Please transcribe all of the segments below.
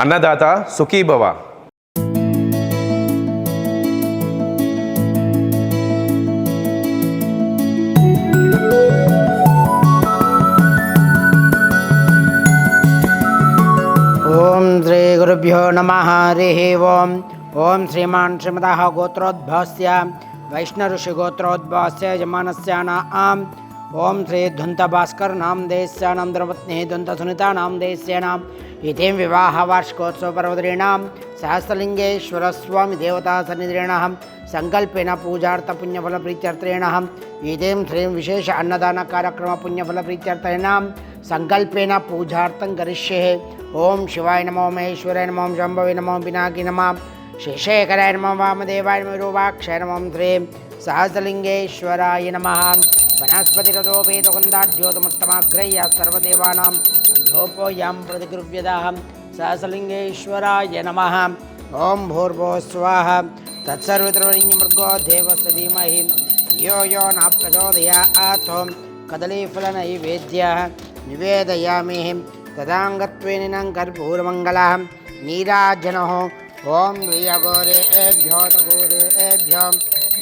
అన్నదాత సుఖీభవ. ఓం శ్రీ గురుభ్యో నమ హరి ఓం. ఓం శ్రీమాన్ శ్రీమద గోత్రోద్భవస్య వైష్ణఋషి గోత్రోద్భవస్య యజమానస్యాన ఆం ఓం శ్రీ ధుంత భాస్కర్ నామ దేశ్యానాం ద్రవత్ని ధుంత సునీత నామ దేశ్యానాం ఇతేం వివాహ వార్షికోత్సవ పర్వదరీణాం సహస్రలింగేశ్వర స్వామి దేవతా సన్నిధిరేణ సంకల్పేన పూజార్థ పుణ్యఫల ప్రీత్యర్థేణ ఇదేం శ్రీం విశేష అన్నదాన కార్యక్రమ పుణ్యఫల ప్రీత్యర్థేన సంకల్పేన పూజార్థం కరిష్యే ఓం శివాయ నమో మహేశ్వరాయ నమో శంభవే నమో పినాకి నమ శేషేఖరాయ నమో వామదేవాయ నమో రూపాక్షయ నమో శ్రీం సహస్రలింగేశ్వరాయ నమ वनस्पतिरतोपेतकुन्दाढ्योतमुत्तमाग्रह्य सर्वदेवानां धोपोयां प्रतिगृह्यदाहं सहसलिंगेश्वराय नमः। ओं भूर्भो स्वाहा। तत्सर्वतृवलिङ्गमृगो देवस्य धीमहि। यो यो न प्रचोदया आथो कदलीफल नैवेद्य निवेदयामि। तदांगत्वेन कर्पूरमङ्गलः नीराजनः ఓం ప్రియఘోరేభ్యో తఘోరేభ్యో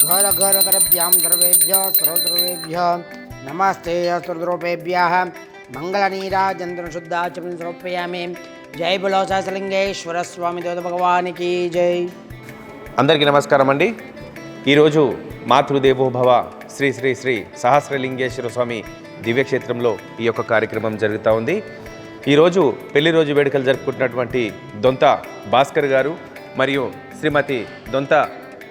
ఘోర ఘోరతరభ్యాం సర్వేభ్యో సర్వసర్వేభ్యో నమస్తే అస్త్రూపేభ్య మంగళనీరాజంద్ర శుద్ధాచమం సమర్పయామి. జై బులో సహస్రలింగేశ్వర స్వామి దేవత భగవానికి జై. అందరికీ నమస్కారం అండి. ఈరోజు మాతృదేవోభవ శ్రీ శ్రీ శ్రీ సహస్రలింగేశ్వర స్వామి దివ్యక్షేత్రంలో ఈ యొక్క కార్యక్రమం జరుగుతూ ఉంది. ఈరోజు పెళ్ళి రోజు వేడుకలు జరుపుకుంటున్నటువంటి దొంత భాస్కర్ గారు మరియు శ్రీమతి దొంత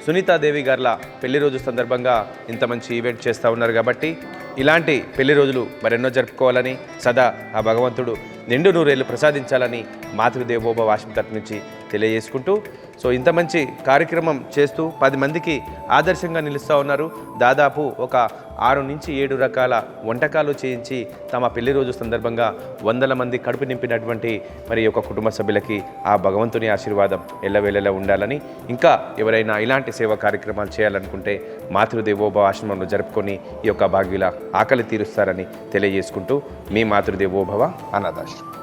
సునీతాదేవి గార్ల పెళ్ళి రోజు సందర్భంగా ఇంత మంచి ఈవెంట్ చేస్తూ ఉన్నారు కాబట్టి ఇలాంటి పెళ్ళి రోజులు మరెన్నో జరుపుకోవాలని సదా ఆ భగవంతుడు నిండు నూరేళ్ళు ప్రసాదించాలని మాతృదేవోభవ వాషిం తరపు నుంచి తెలియజేసుకుంటూ సో ఇంత మంచి కార్యక్రమం చేస్తూ పది మందికి ఆదర్శంగా నిలుస్తూ ఉన్నారు. దాదాపు ఒక ఆరు నుంచి ఏడు రకాల వంటకాలు చేయించి తమ పెళ్ళి రోజు సందర్భంగా వందల మంది కడుపు నింపినటువంటి మరి యొక్క కుటుంబ సభ్యులకి ఆ భగవంతుని ఆశీర్వాదం ఎల్లవేళలా ఉండాలని ఇంకా ఎవరైనా ఇలాంటి సేవా కార్యక్రమాలు చేయాలనుకుంటే మాతృదేవోభవ ఆశ్రమంలో జరుపుకొని ఈ యొక్క భాగ్యుల ఆకలి తీరుస్తారని తెలియజేసుకుంటూ మీ మాతృదేవోభవ అనాథాశ్రమం.